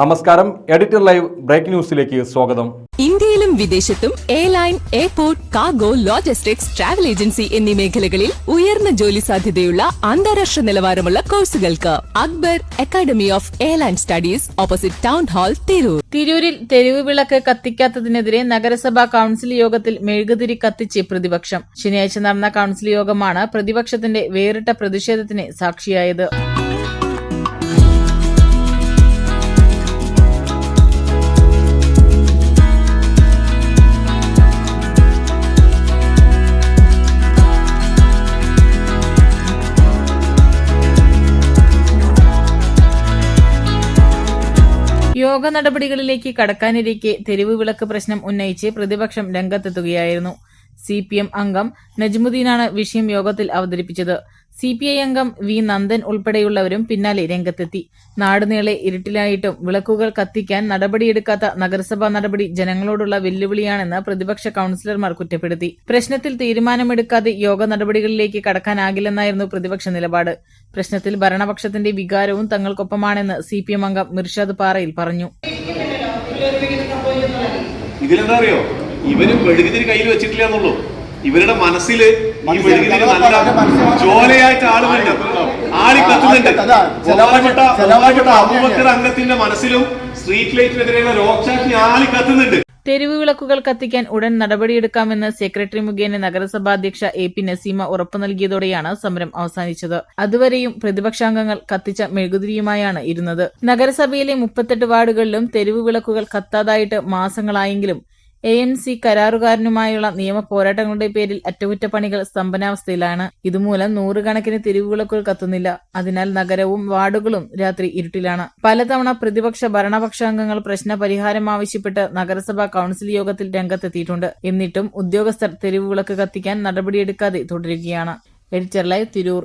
നമസ്കാരം. Editor live break ന്യൂസിലേക്ക് സ്വാഗതം. ഇന്ത്യയിലും വിദേശത്തും airline airport cargo logistics travel agency എന്നീ മേഖലകളിൽ ഉയർന്ന ജോലി സാധ്യതയുള്ള അന്താരാഷ്ട്ര നിലവാരമുള്ള കോഴ്സുകൾക്ക് Akbar academy of airline studies opposite town hall Tirur. തിരൂരിൽ തെരുവ് വിളക്ക് കത്തിക്കാത്തതിനെതിരെ നഗരസഭാ കൌൺസിൽ യോഗത്തിൽ മെഴുകുതിരി കത്തിച്ച് പ്രതിപക്ഷം. ശനിയാഴ്ച നടന്ന കൌൺസിൽ യോഗമാണ് പ്രതിപക്ഷത്തിന്റെ വേറിട്ട പ്രതിഷേധത്തിന് സാക്ഷിയായത്. യോഗ നടപടികളിലേക്ക് കടക്കാനിരിക്കെ തെരുവ് വിളക്ക് പ്രശ്നം ഉന്നയിച്ച് പ്രതിപക്ഷം രംഗത്തെത്തുകയായിരുന്നു. സി പി എം അംഗം നജ്മുദ്ദീനാണ് വിഷയം യോഗത്തിൽ അവതരിപ്പിച്ചത്. സി പി ഐ അംഗം വി നന്ദൻ ഉൾപ്പെടെയുള്ളവരും പിന്നാലെ രംഗത്തെത്തി. നാടുനീളെ ഇരുട്ടിലായിട്ടും വിളക്കുകൾ കത്തിക്കാൻ നടപടിയെടുക്കാത്ത നഗരസഭാ നടപടി ജനങ്ങളോടുള്ള വെല്ലുവിളിയാണെന്ന് പ്രതിപക്ഷ കൌൺസിലർമാർ കുറ്റപ്പെടുത്തി. പ്രശ്നത്തിൽ തീരുമാനമെടുക്കാതെ യോഗ നടപടികളിലേക്ക് കടക്കാനാകില്ലെന്നായിരുന്നു പ്രതിപക്ഷ നിലപാട്. പ്രശ്നത്തിൽ ഭരണപക്ഷത്തിന്റെ വികാരവും തങ്ങൾക്കൊപ്പമാണെന്ന് സി പി എം അംഗം മിർഷാദ് പാറയിൽ പറഞ്ഞു. ഇതിലെന്താ അറിയോ? ഇവർ മെഴുകുതിരി കയ്യിൽ വെച്ചിട്ടില്ല എന്നുള്ളൂ. ഇവരുടെ മനസ്സിൽ ഈ മെഴുകുതിരി നല്ല ജോലയായിട്ട് ആളുകളുണ്ട് ആളി കത്തുന്നുണ്ട്. ബഹുമാനപ്പെട്ട ബഹുമാനപ്പെട്ട അബൂബക്കർ അംഗത്തിന്റെ മനസ്സിലും സ്ട്രീറ്റ് ലൈറ്റിനെതിരെയുള്ള രോക്ഷാഗ്നി ആളി കത്തുന്നുണ്ട്. തെരുവ് വിളക്കുകൾ കത്തിക്കാൻ ഉടൻ നടപടിയെടുക്കാമെന്ന് സെക്രട്ടറി മുഖേന നഗരസഭാ അധ്യക്ഷ എ പി നസീമ ഉറപ്പു നൽകിയതോടെയാണ് സമരം അവസാനിച്ചത്. അതുവരെയും പ്രതിപക്ഷാംഗങ്ങൾ കത്തിച്ച മെഴുകുതിരിയുമായാണ് ഇരുന്നത്. നഗരസഭയിലെ മുപ്പത്തെട്ട് വാർഡുകളിലും തെരുവ് വിളക്കുകൾ കത്താതായിട്ട് മാസങ്ങളായെങ്കിലും എ എൻ സി കരാറുകാരനുമായുള്ള നിയമ പോരാട്ടങ്ങളുടെ പേരിൽ അറ്റകുറ്റപ്പണികൾ സ്തംഭനാവസ്ഥയിലാണ് ഇതുമൂലം നൂറുകണക്കിന് തിരിവുകളൊക്കെ കത്തുന്നില്ല. അതിനാൽ നഗരവും വാർഡുകളും രാത്രി ഇരുട്ടിലാണ്. പലതവണ പ്രതിപക്ഷ ഭരണപക്ഷാംഗങ്ങൾ പ്രശ്ന പരിഹാരം ആവശ്യപ്പെട്ട് നഗരസഭാ കൌൺസിൽ യോഗത്തിൽ രംഗത്തെത്തിയിട്ടുണ്ട്. എന്നിട്ടും ഉദ്യോഗസ്ഥർ തെരുവുകളൊക്കെ കത്തിക്കാൻ നടപടിയെടുക്കാതെ തുടരുകയാണ്. Editor live Tirur